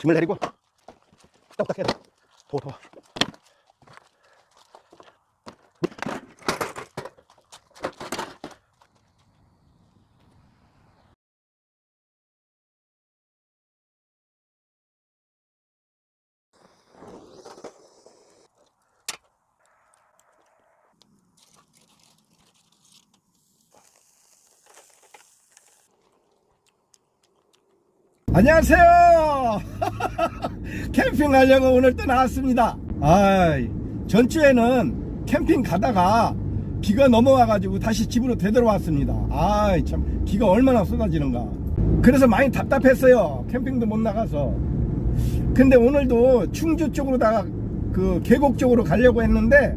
짐을 내리고 딱딱 해야 돼. 더워 더워. 안녕하세요. 캠핑 가려고 오늘 또 나왔습니다. 아, 전주에는 캠핑 가다가 비가 넘어와가지고 다시 집으로 되돌아왔습니다. 아, 참 비가 얼마나 쏟아지는가. 그래서 많이 답답했어요. 캠핑도 못 나가서. 근데 오늘도 충주 쪽으로다가 그 계곡 쪽으로 가려고 했는데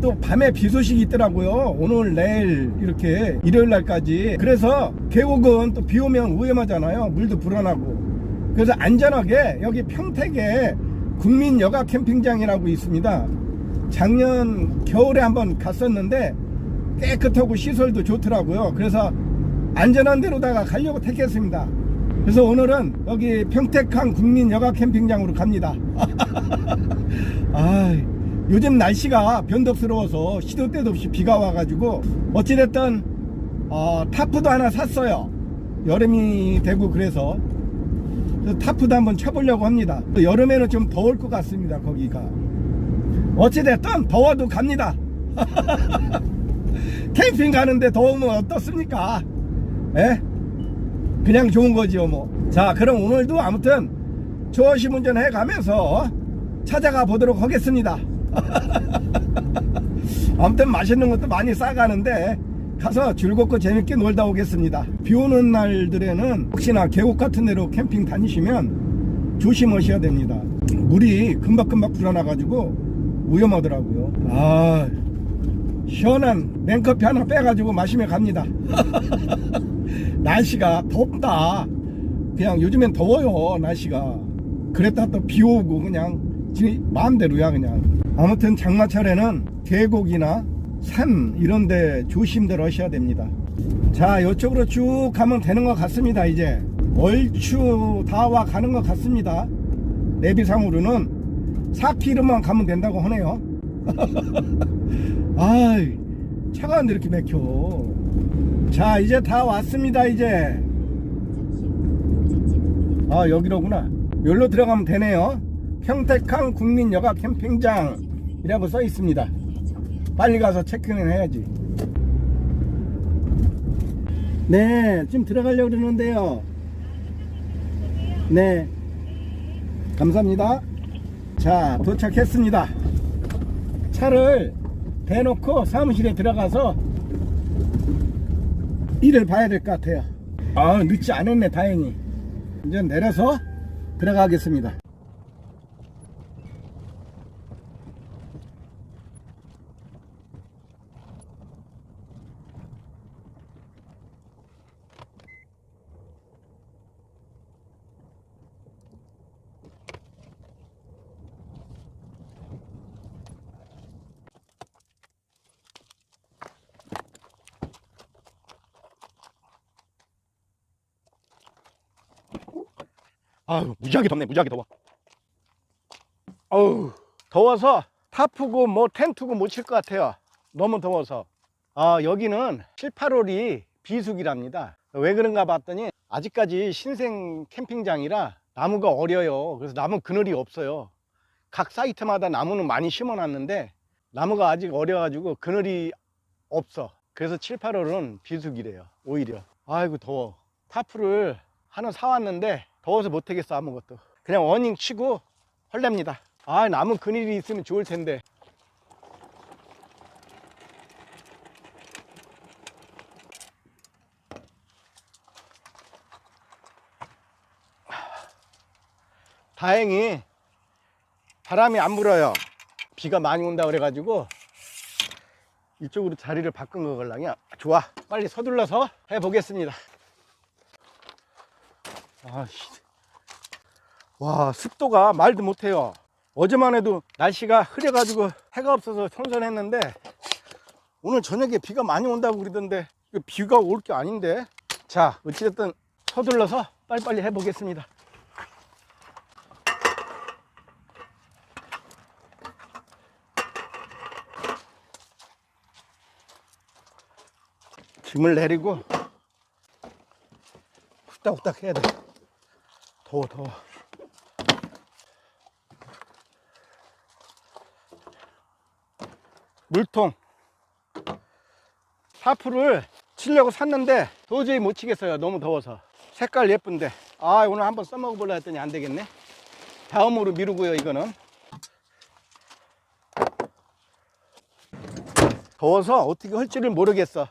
또 밤에 비 소식이 있더라고요. 오늘 내일 이렇게 일요일 날까지. 그래서 계곡은 또 비 오면 위험하잖아요. 물도 불어나고. 그래서 안전하게 여기 평택에 국민 여가 캠핑장이라고 있습니다. 작년 겨울에 한번 갔었는데 깨끗하고 시설도 좋더라고요. 그래서 안전한 데로다가 가려고 택했습니다. 그래서 오늘은 여기 평택항 국민 여가 캠핑장으로 갑니다. 아, 요즘 날씨가 변덕스러워서 시도 때도 없이 비가 와가지고 어찌됐든 어, 타프도 하나 샀어요. 여름이 되고 그래서 타프도 한번 쳐보려고 합니다. 또 여름에는 좀 더울 것 같습니다. 거기가 어찌됐든 더워도 갑니다. 캠핑 가는데 더우면 어떻습니까? 예? 그냥 좋은 거지요 뭐. 자 그럼 오늘도 아무튼 조심 운전 해 가면서 찾아가 보도록 하겠습니다. 아무튼 맛있는 것도 많이 싸가는데 가서 즐겁고 재밌게 놀다 오겠습니다. 비 오는 날들에는 혹시나 계곡 같은 데로 캠핑 다니시면 조심하셔야 됩니다. 물이 금박금박 불어나가지고 위험하더라고요. 아, 시원한 냉커피 하나 빼가지고 마시며 갑니다. 날씨가 덥다. 그냥 요즘엔 더워요, 날씨가. 그랬다 또 비 오고 그냥 지 마음대로야 그냥. 아무튼 장마철에는 계곡이나 산 이런 데 조심들 하셔야 됩니다. 자, 이쪽으로 쭉 가면 되는 것 같습니다, 이제. 얼추 다 와 가는 것 같습니다. 내비상으로는 4km만 가면 된다고 하네요. 아이, 차가 안 이렇게 막혀. 자, 이제 다 왔습니다, 이제. 아, 여기로구나. 여기로 들어가면 되네요. 평택항 국민여가 캠핑장이라고 써 있습니다. 빨리 가서 체크인 해야지. 네, 지금 들어가려고 그러는데요. 네. 감사합니다. 자, 도착했습니다. 차를 대놓고 사무실에 들어가서 일을 봐야 될 것 같아요. 아, 늦지 않았네, 다행히. 이제 내려서 들어가겠습니다. 아유 무지하게 덥네 무지하게 더워. 아우. 더워서 타프고 뭐 텐트고 못 칠 것 같아요. 너무 더워서. 아 여기는 7, 8월이 비수기랍니다. 왜 그런가 봤더니 아직까지 신생 캠핑장이라 나무가 어려요. 그래서 나무 그늘이 없어요. 각 사이트마다 나무는 많이 심어 놨는데 나무가 아직 어려 가지고 그늘이 없어. 그래서 7, 8월은 비수기래요 오히려. 아이고 더워. 타프를 하나 사왔는데 더워서 못하겠어 아무것도. 그냥 어닝 치고 헐랩니다. 아 나무 그늘이 있으면 좋을 텐데. 다행히 바람이 안 불어요. 비가 많이 온다 그래가지고 이쪽으로 자리를 바꾼 거 걸랑이야. 좋아. 빨리 서둘러서 해보겠습니다 아씨. 와, 습도가 말도 못해요. 어제만 해도 날씨가 흐려가지고 해가 없어서 선선했는데 오늘 저녁에 비가 많이 온다고 그러던데 비가 올 게 아닌데 자 어찌됐든 서둘러서 빨리빨리 해보겠습니다 짐을 내리고 후딱후딱 해야 돼 더워 더워. 물통 사프를 치려고 샀는데 도저히 못 치겠어요. 너무 더워서. 색깔 예쁜데. 아, 오늘 한번 써먹어 볼라 했더니 안 되겠네. 다음으로 미루고요, 이거는. 더워서 어떻게 할지를 모르겠어.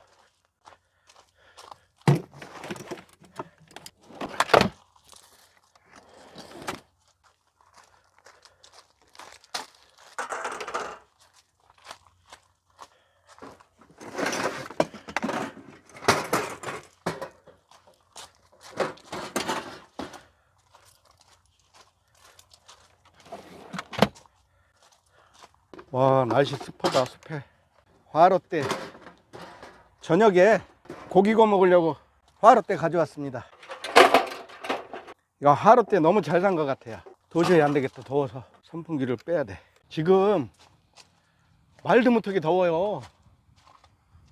와, 날씨 습하다, 습해. 화로대. 저녁에 고기 구워 먹으려고 화로대 가져왔습니다. 이거 화로대 너무 잘 산 것 같아요. 도저히 안 되겠다, 더워서. 선풍기를 빼야 돼. 지금 말도 못하게 더워요.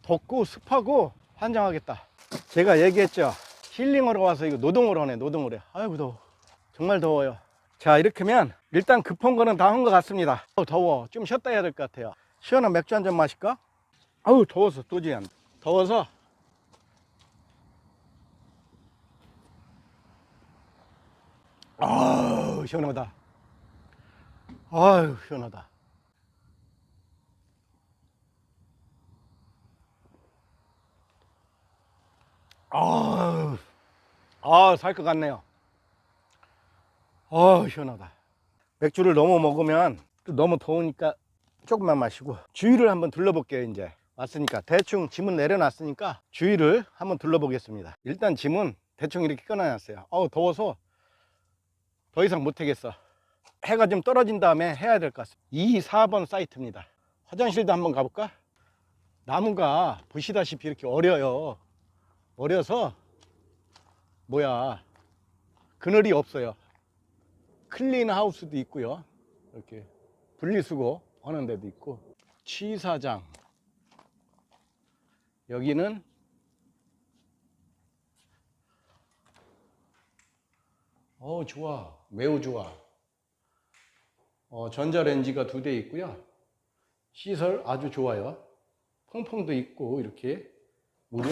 덥고 습하고 환장하겠다. 제가 얘기했죠. 힐링하러 와서 이거 노동을 하네, 노동을 해. 아이고, 더워. 정말 더워요. 자, 이렇게면 일단 급한 거는 다 한 것 같습니다. 어, 더워. 좀 쉬었다 해야 될 것 같아요. 시원한 맥주 한 잔 마실까? 아우, 더워서 도저히 안 돼. 더워서 아우, 시원하다. 아유, 시원하다. 아유, 아, 살 것 같네요. 아 시원하다. 맥주를 너무 먹으면 또 너무 더우니까 조금만 마시고 주위를 한번 둘러볼게요 이제 왔으니까 대충 짐은 내려놨으니까 주위를 한번 둘러보겠습니다. 일단 짐은 대충 이렇게 끊어놨어요. 어우 더워서 더 이상 못하겠어. 해가 좀 떨어진 다음에 해야 될 것 같습니다. 2, 4번 사이트입니다. 화장실도 한번 가볼까? 나무가 보시다시피 이렇게 어려요. 어려서 뭐야 그늘이 없어요. 클린 하우스도 있고요. 이렇게 분리수거 하는 데도 있고. 취사장. 여기는 어 좋아. 매우 좋아. 어, 전자레인지가 두 대 있고요. 시설 아주 좋아요. 퐁퐁도 있고 이렇게. 물은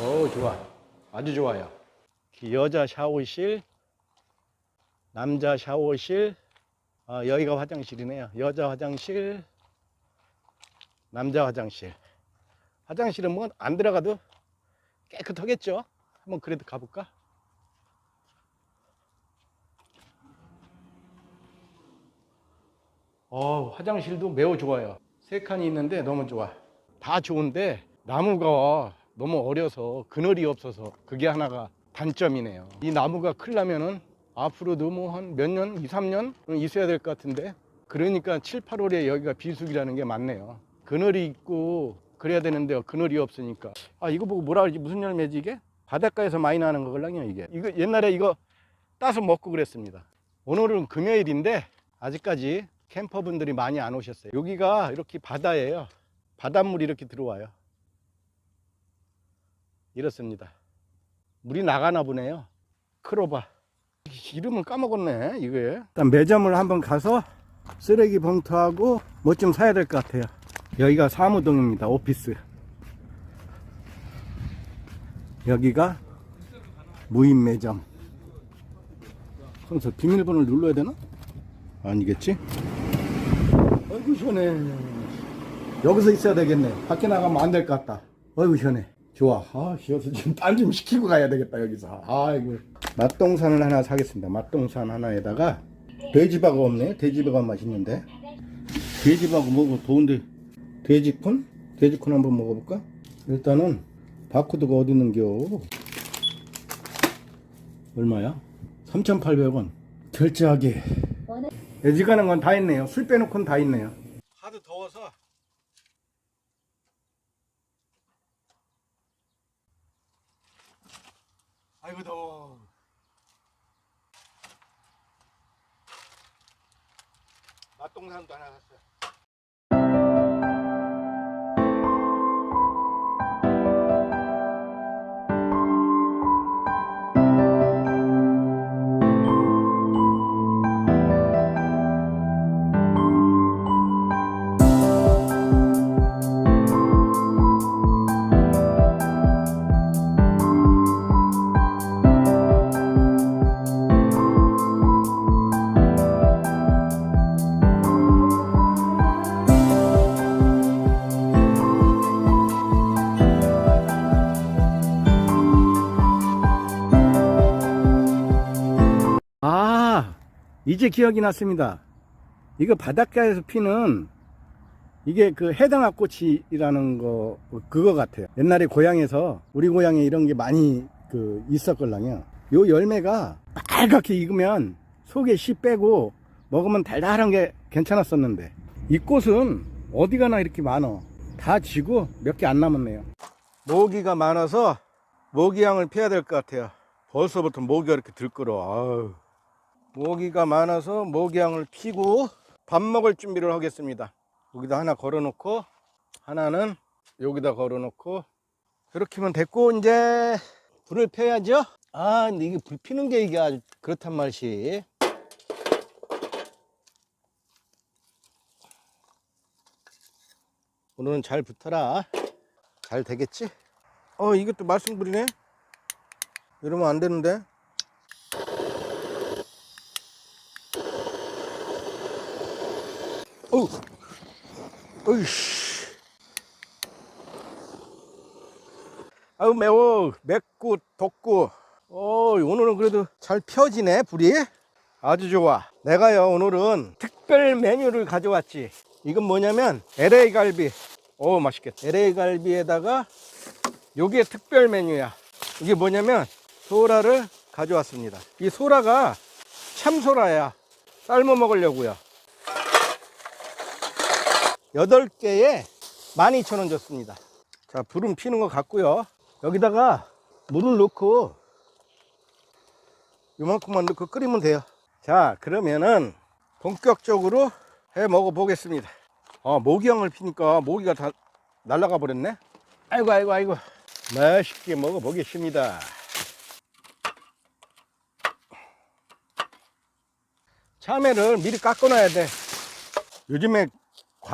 어 좋아. 아주 좋아요. 여자 샤워실 남자 샤워실, 아, 여기가 화장실이네요. 여자 화장실, 남자 화장실. 화장실은 뭐 안 들어가도 깨끗하겠죠? 한번 그래도 가볼까? 어, 화장실도 매우 좋아요. 세 칸이 있는데 너무 좋아. 다 좋은데 나무가 너무 어려서 그늘이 없어서 그게 하나가 단점이네요. 이 나무가 클라면은 앞으로도 뭐 한 몇 년, 2, 3년 있어야 될 것 같은데 그러니까 7, 8월에 여기가 비수기라는 게 맞네요. 그늘이 있고 그래야 되는데 그늘이 없으니까 아 이거 보고 뭐라 그러지 무슨 열매지 이게? 바닷가에서 많이 나는 거걸랑요 이게 이거 옛날에 이거 따서 먹고 그랬습니다. 오늘은 금요일인데 아직까지 캠퍼분들이 많이 안 오셨어요. 여기가 이렇게 바다예요. 바닷물이 이렇게 들어와요. 이렇습니다. 물이 나가나 보네요. 크로바. 이름을 까먹었네 이거에. 일단 매점을 한번 가서 쓰레기 봉투하고 뭐 좀 사야 될 것 같아요. 여기가 사무동입니다 오피스. 여기가 무인 매점. 그래서 비밀번호를 눌러야 되나? 아니겠지? 아이고 시원해. 여기서 있어야 되겠네. 밖에 나가면 안 될 것 같다. 아이고 시원해. 좋아. 아 시원해서 지금 딴 좀 시키고 가야 되겠다 여기서. 아이고 맛동산을 하나 사겠습니다. 맛동산 하나에다가 돼지바가 없네. 돼지바가 맛있는데. 돼지바가 먹어 더운데 돼지콘? 돼지콘 한번 먹어볼까? 일단은 바코드가 어디 있는겨? 얼마야? 3,800원. 결제하기. 애지가는 건 다 있네요. 술 빼놓고는 다 있네요. 하도 더워서 아이고 더워. 맛동산도 하 이제 기억이 났습니다. 이거 바닷가에서 피는 이게 그 해당학꽃이라는 거 그거 같아요. 옛날에 고향에서 우리 고향에 이런 게 많이 그 있었걸랑요. 요 열매가 빨갛게 익으면 속에 씨 빼고 먹으면 달달한 게 괜찮았었는데 이 꽃은 어디 가나 이렇게 많어. 다 지고 몇 개 안 남았네요. 모기가 많아서 모기향을 피해야 될 것 같아요. 벌써부터 모기가 이렇게 들끓어. 아유. 모기가 많아서 모기향을 피고 밥 먹을 준비를 하겠습니다. 여기다 하나 걸어 놓고 하나는 여기다 걸어 놓고 이렇게 하면 됐고 이제 불을 펴야죠. 아 근데 이게 불 피는 게 이게 아주 그렇단 말이지. 오늘은 잘 붙어라. 잘 되겠지? 어 이것도 말썽부리네. 이러면 안 되는데. 어우, 어이씨. 아우 매워. 맵고 덥고. 어 오늘은 그래도 잘 펴지네 불이. 아주 좋아. 내가요 오늘은 특별 메뉴를 가져왔지. 이건 뭐냐면 LA 갈비. 오 맛있겠다. LA 갈비에다가 요게 특별 메뉴야. 이게 뭐냐면 소라를 가져왔습니다. 이 소라가 참소라야. 삶아 먹으려고요. 8개에 12,000원 줬습니다. 자, 불은 피는 것 같고요. 여기다가 물을 넣고 요만큼만 넣고 끓이면 돼요. 자, 그러면은 본격적으로 해 먹어 보겠습니다. 아, 모기향을 피니까 모기가 다 날아가 버렸네. 아이고, 아이고, 아이고. 맛있게 먹어 보겠습니다. 참외를 미리 깎아 놔야 돼. 요즘에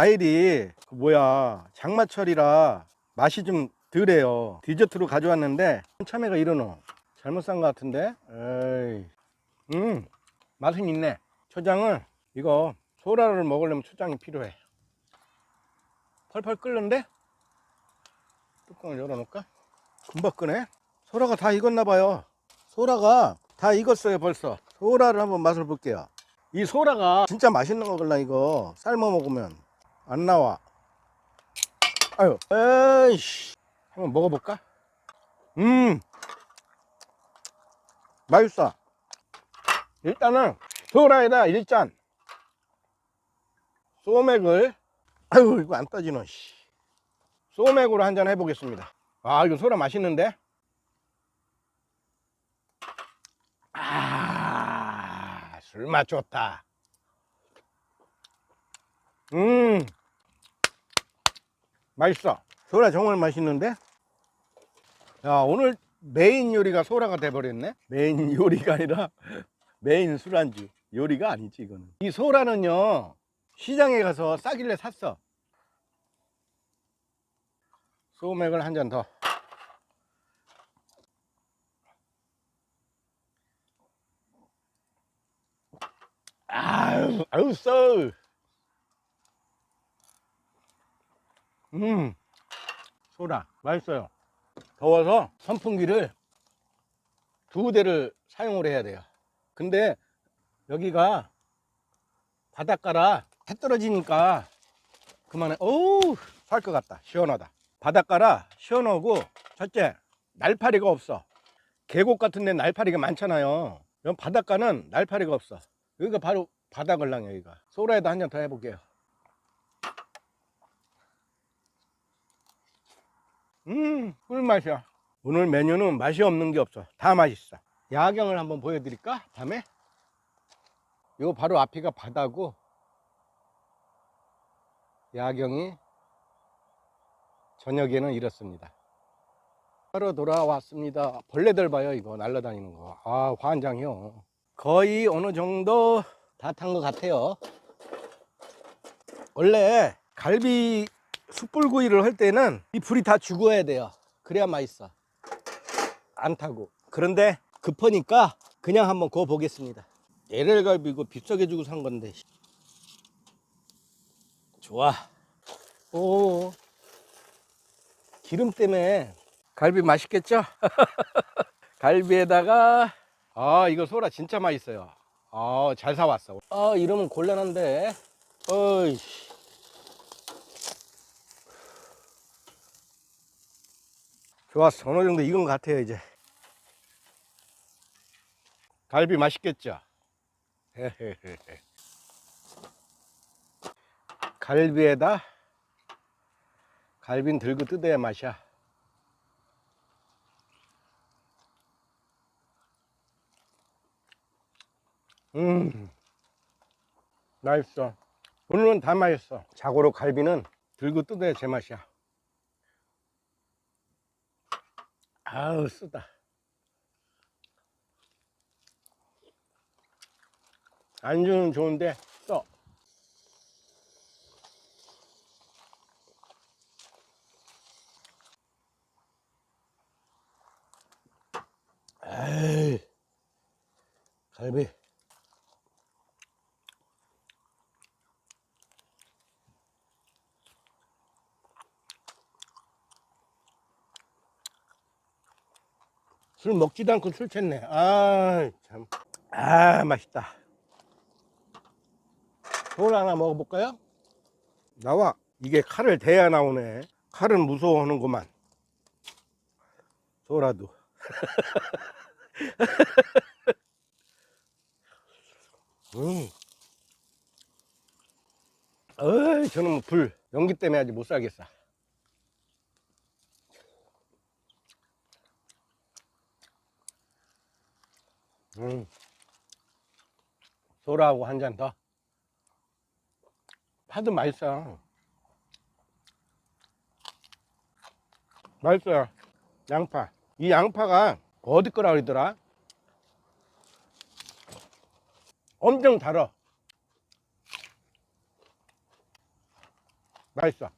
과일이 그 뭐야 장마철이라 맛이 좀 덜해요. 디저트로 가져왔는데 참외가 이러노. 잘못 산 것 같은데. 에이. 음 맛은 있네. 초장을 이거 소라를 먹으려면 초장이 필요해. 펄펄 끓는데 뚜껑을 열어놓을까? 금방 끄네. 소라가 다 익었나 봐요. 소라가 다 익었어요 벌써. 소라를 한번 맛을 볼게요. 이 소라가 진짜 맛있는 거걸라 이거 삶아 먹으면 안 나와. 아유, 에이씨. 한번 먹어볼까? 음, 맛있어. 일단은 소라에다 일잔 소맥을 아유 이거 안 따지노. 씨. 소맥으로 한 잔 해보겠습니다. 아 이거 소라 맛있는데? 아 술맛 좋다. 음 맛있어. 소라 정말 맛있는데? 야 오늘 메인 요리가 소라가 돼버렸네. 메인 요리가 아니라 메인 술안주. 요리가 아니지 이거는. 이 소라는요 시장에 가서 싸길래 샀어. 소맥을 한 잔 더. 아유, 아유, 써. 음, 소라, 맛있어요. 더워서 선풍기를 두 대를 사용을 해야 돼요. 근데 여기가 바닷가라 해 떨어지니까 그만해. 어우, 살 것 같다. 시원하다. 바닷가라 시원하고 첫째 날파리가 없어. 계곡 같은 데 날파리가 많잖아요. 바닷가는 날파리가 없어. 여기가 바로 바다걸랑 여기가. 소라에도 한 잔 더 해볼게요. 음, 꿀맛이야. 오늘 메뉴는 맛이 없는 게 없어. 다 맛있어. 야경을 한번 보여드릴까? 밤에? 이거 바로 앞이가 바다고, 야경이 저녁에는 이렇습니다. 하러 돌아왔습니다. 벌레들 봐요, 이거 날라다니는 거. 아, 환장해요. 거의 어느 정도 다 탄 것 같아요. 원래 갈비 숯불구이를 할 때는 이 불이 다 죽어야 돼요. 그래야 맛있어. 안 타고. 그런데 급하니까 그냥 한번 구워 보겠습니다. LL 갈비 이거 비싸게 주고 산 건데. 좋아. 오. 기름 때문에 갈비 맛있겠죠? 갈비에다가 아 이거 소라 진짜 맛있어요. 아, 잘 사왔어. 아, 이러면 곤란한데. 어이. 좋았어. 어느 정도 익은 것 같아요, 이제. 갈비 맛있겠죠? 갈비에다 갈비는 들고 뜯어야 맛이야. 음, 맛있어. 오늘은 다 맛있어. 자고로 갈비는 들고 뜯어야 제맛이야. 아우, 쓰다. 안주는 좋은데, 써. 에이, 갈비. 술 먹지도 않고 술 챘네. 아, 참. 아, 맛있다. 소를 하나 먹어볼까요? 나와. 이게 칼을 대야 나오네. 칼은 무서워하는구만. 소라도. 음. 어이, 저는 뭐 불, 연기 때문에 아직 못 살겠어. 음. 소라하고 한 잔 더. 파도 맛있어. 맛있어요. 양파. 이 양파가 어디 거라 그러더라? 엄청 달아. 맛있어.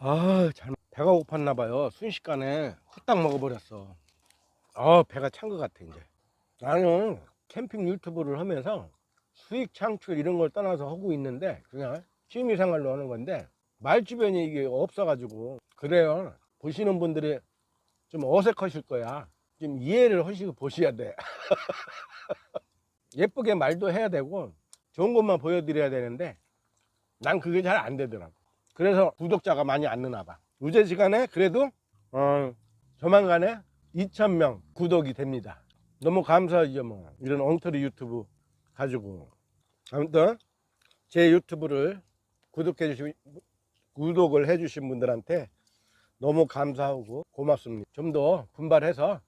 아, 잘, 배가 고팠나 봐요. 순식간에 후딱 먹어버렸어. 아, 배가 찬 것 같아, 이제. 나는 캠핑 유튜브를 하면서 수익 창출 이런 걸 떠나서 하고 있는데 그냥 취미 생활로 하는 건데 말 주변에 이게 없어가지고 그래요. 보시는 분들이 좀 어색하실 거야. 좀 이해를 하시고 보셔야 돼. 예쁘게 말도 해야 되고 좋은 것만 보여드려야 되는데 난 그게 잘 안 되더라고. 그래서 구독자가 많이 안 느나 봐. 유제 시간에 그래도 어, 조만간에 2,000명 구독이 됩니다 너무 감사하죠 뭐. 이런 엉터리 유튜브 가지고. 아무튼 제 유튜브를 구독해 주신 구독을 해 주신 분들한테 너무 감사하고 고맙습니다. 좀 더 분발해서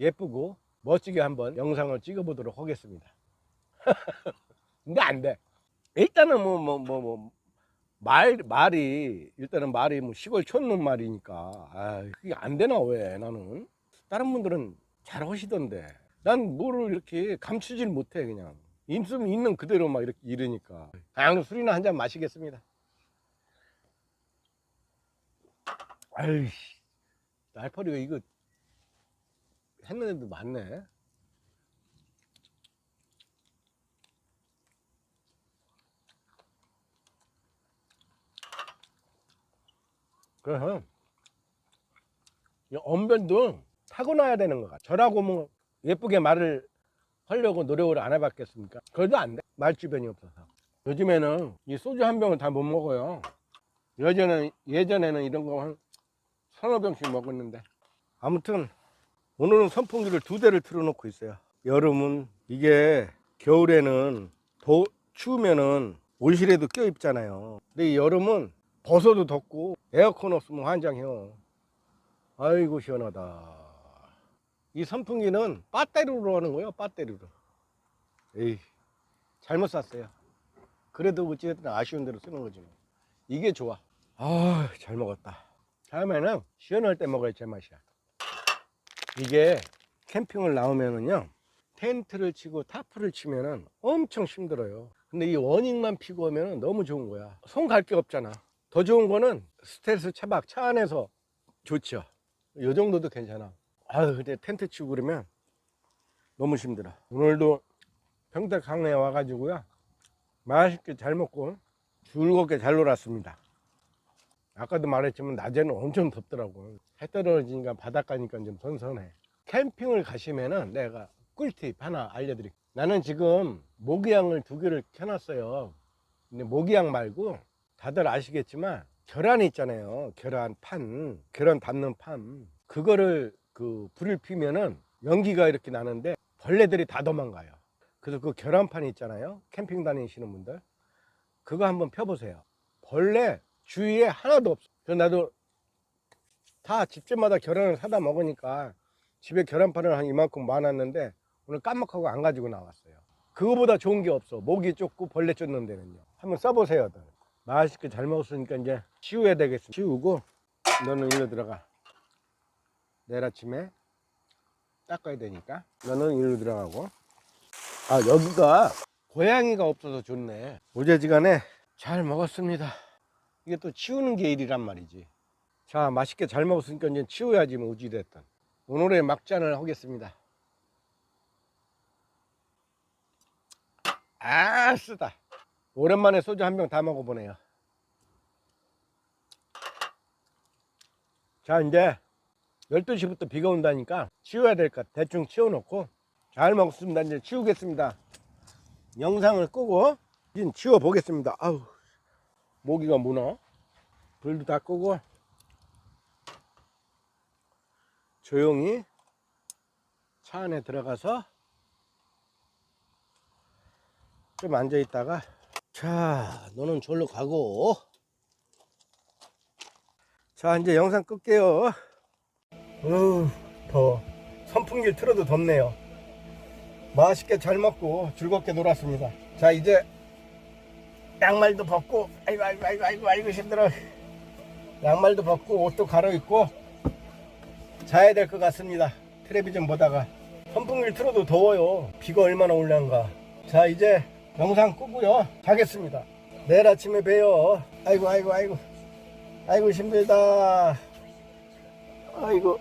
예쁘고 멋지게 한번 영상을 찍어 보도록 하겠습니다. 근데 안돼. 일단은 뭐 뭐 뭐 뭐 말 말이 일단은 말이 뭐 시골 촌놈 말이니까. 아 그게 안 되나 왜 나는? 다른 분들은 잘 하시던데. 난 뭐를 이렇게 감추질 못해 그냥. 있으면 있는 그대로 막 이렇게 이러니까. 그냥 술이나 한 잔 마시겠습니다. 아이씨. 날파리가 이거 했는 애도 많네. 그래서 이 언변도 타고나야 되는 것 같아. 저라고 뭐 예쁘게 말을 하려고 노력을 안 해봤겠습니까? 그래도 안 돼. 말 주변이 없어서. 요즘에는 이 소주 한 병을 다 못 먹어요. 예전에는, 예전에는 이런 거 한 서너 병씩 먹었는데. 아무튼 오늘은 선풍기를 두 대를 틀어놓고 있어요. 여름은 이게 겨울에는 더 추우면은 옷실에도 껴입잖아요. 근데 이 여름은 벗어도 덥고 에어컨 없으면 환장해요. 아이고 시원하다. 이 선풍기는 배터리로 하는 거예요. 배터리로. 에이 잘못 샀어요. 그래도 어찌됐든 아쉬운 대로 쓰는 거지. 뭐. 이게 좋아. 아 잘 먹었다. 다음에는 시원할 때 먹어야 제맛이야. 이게 캠핑을 나오면은요 텐트를 치고 타프를 치면은 엄청 힘들어요. 근데 이 워닝만 피고 오면은 너무 좋은 거야. 손 갈 게 없잖아. 더 좋은 거는 스트레스 차박 차 안에서 좋죠. 요 정도도 괜찮아. 아유, 근데 텐트 치고 그러면 너무 힘들어. 오늘도 평택 강내에 와가지고요. 맛있게 잘 먹고 즐겁게 잘 놀았습니다. 아까도 말했지만 낮에는 엄청 덥더라고. 해 떨어지니까 바닷가니까 좀 선선해. 캠핑을 가시면은 내가 꿀팁 하나 알려드릴게요. 나는 지금 모기향을 두 개를 켜놨어요. 근데 모기향 말고 다들 아시겠지만 계란 있잖아요. 계란 판, 계란 담는 판. 그거를 그 불을 피면은 연기가 이렇게 나는데 벌레들이 다 도망가요. 그래서 그 계란판 있잖아요. 캠핑 다니시는 분들. 그거 한번 펴보세요. 벌레 주위에 하나도 없어. 그래서 나도 다 집집마다 계란을 사다 먹으니까 집에 계란판을 한 이만큼 많았는데 오늘 깜빡하고 안 가지고 나왔어요. 그거보다 좋은 게 없어. 모기 쫓고 벌레 쫓는 데는요. 한번 써보세요. 들. 맛있게 잘 먹었으니까 이제 치워야 되겠어. 치우고 너는 일로 들어가. 내일 아침에 닦아야 되니까 너는 일로 들어가고. 아 여기가 고양이가 없어서 좋네. 어제지간에 잘 먹었습니다. 이게 또 치우는 게 일이란 말이지. 자 맛있게 잘 먹었으니까 이제 치워야지 뭐 어찌됐든. 오늘의 막잔을 하겠습니다. 아 쓰다. 오랜만에 소주 한 병 다 먹어보네요. 자 이제 12시부터 비가 온다니까 치워야 될것 대충 치워놓고 잘 먹습니다. 이제 치우겠습니다. 영상을 끄고 이제 치워 보겠습니다. 아우 모기가 무너. 불도 다 끄고 조용히 차 안에 들어가서 좀 앉아 있다가 자 너는 절로 가고 자 이제 영상 끌게요 어우 더워. 선풍기를 틀어도 덥네요. 맛있게 잘 먹고 즐겁게 놀았습니다. 자 이제 양말도 벗고 아이고 아이고 아이고 아이고 아이고 힘들어. 양말도 벗고 옷도 갈아입고 자야 될 것 같습니다. 텔레비전 보다가. 선풍기를 틀어도 더워요. 비가 얼마나 올란가. 자 이제 영상 끄고요. 자겠습니다. 내일 아침에 봬요. 아이고 아이고 아이고. 아이고 힘들다. 아이고